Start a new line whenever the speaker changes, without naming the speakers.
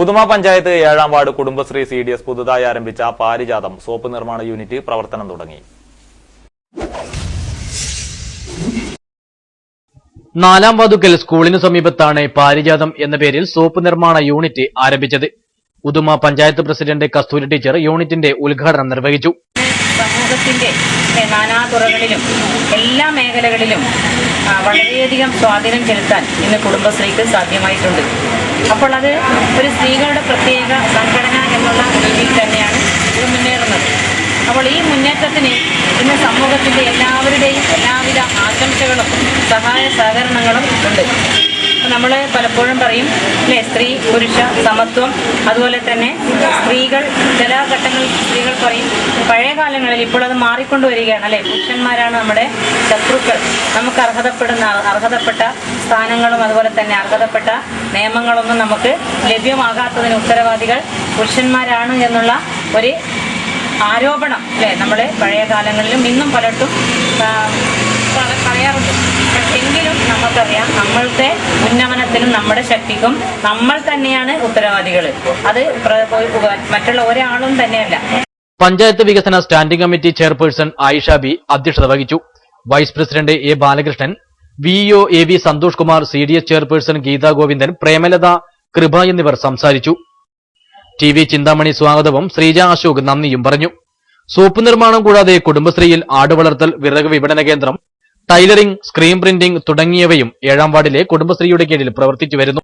ഉദുമ പഞ്ചായത്ത് ഏഴാം ward Kudumbashree C D S പുതുതായി ആരംഭിച്ച പാരിജാതം സോപ്പ് നിർമ്മാണ യൂണിറ്റ് പ്രവർത്തനം തുടങ്ങി.
നാലാം വാതുക്കൽ സ്കൂളിനു സമീപത്താണ് പാരിജാതം എന്ന പേരിൽ സോപ്പ് നിർമ്മാണ യൂണിറ്റ് ആരംഭിച്ചത്. ഉദുമ പഞ്ചായത്ത് പ്രസിഡന്റ് കസ്തൂരി ടീച്ചർ യൂണിറ്റിന്റെ ഉദ്ഘാടനം നിർവഹിച്ചു.
സമൂഹത്തിന്റെ നാനാതുറകളിലും എല്ലാ മേഖലകളിലും വളരെയധികം സ്വാധീനം ചെലുത്താൻ ഇന്ന് കുടുംബശ്രീക്ക് സാധ്യമായിട്ടുണ്ട്. അപ്പോൾ അത് ഒരു സ്ത്രീകളുടെ പ്രത്യേക സംഘടന എന്നുള്ള രീതിയിൽ തന്നെയാണ് ഇത് മുന്നേറുന്നത്. അപ്പോൾ ഈ മുന്നേറ്റത്തിന് ഇന്ന് സമൂഹത്തിന്റെ എല്ലാവരുടെയും എല്ലാവിധ ആശംസകളും സഹായ സഹകരണങ്ങളും ഉണ്ട്. നമ്മൾ പലപ്പോഴും പറയും അല്ലേ സ്ത്രീ പുരുഷ സമത്വം. അതുപോലെ തന്നെ സ്ത്രീകൾ ചില ഘട്ടങ്ങളിൽ സ്ത്രീകൾ പറയും പഴയ കാലങ്ങളിൽ ഇപ്പോൾ അത് മാറിക്കൊണ്ടുവരികയാണ് അല്ലേ പുരുഷന്മാരാണ് നമ്മുടെ ശത്രുക്കൾ. നമുക്ക് അർഹതപ്പെടുന്ന അർഹതപ്പെട്ട സ്ഥാനങ്ങളും അതുപോലെ തന്നെ അർഹതപ്പെട്ട നിയമങ്ങളൊന്നും നമുക്ക് ലഭ്യമാകാത്തതിന് ഉത്തരവാദികൾ പുരുഷന്മാരാണ് എന്നുള്ള ഒരു ആരോപണം അല്ലേ നമ്മുടെ പഴയ കാലങ്ങളിലും ഇന്നും പറ- പറയാറുണ്ട്. പക്ഷെ എങ്കിലും നമുക്കറിയാം നമ്മളുടെ ഉന്നമനത്തിനും നമ്മുടെ ശക്തിക്കും നമ്മൾ തന്നെയാണ് ഉത്തരവാദികൾ അത് മറ്റുള്ള ഒരാളും തന്നെയല്ല.
പഞ്ചായത്ത് വികസന standing committee chairperson Ayisha B അധ്യക്ഷത വഹിച്ചു. Vice president A Balakrishnan VEO A V Santhosh Kumar C D S chairperson Geetha Govindan Premalatha Kripa എന്നിവർ സംസാരിച്ചു. ടി വി ചിന്താമണി സ്വാഗതവും ശ്രീജ അശോക് നന്ദിയും പറഞ്ഞു. സോപ്പ് നിർമ്മാണം കൂടാതെ കുടുംബശ്രീയിൽ ആടുവളർത്തൽ വിറക് വിപണന കേന്ദ്രം ടൈലറിംഗ് സ്ക്രീൻ പ്രിന്റിംഗ് തുടങ്ങിയവയും ഏഴാം വാർഡിലെ കുടുംബശ്രീയുടെ കീഴിൽ പ്രവർത്തിച്ചു വരുന്നു.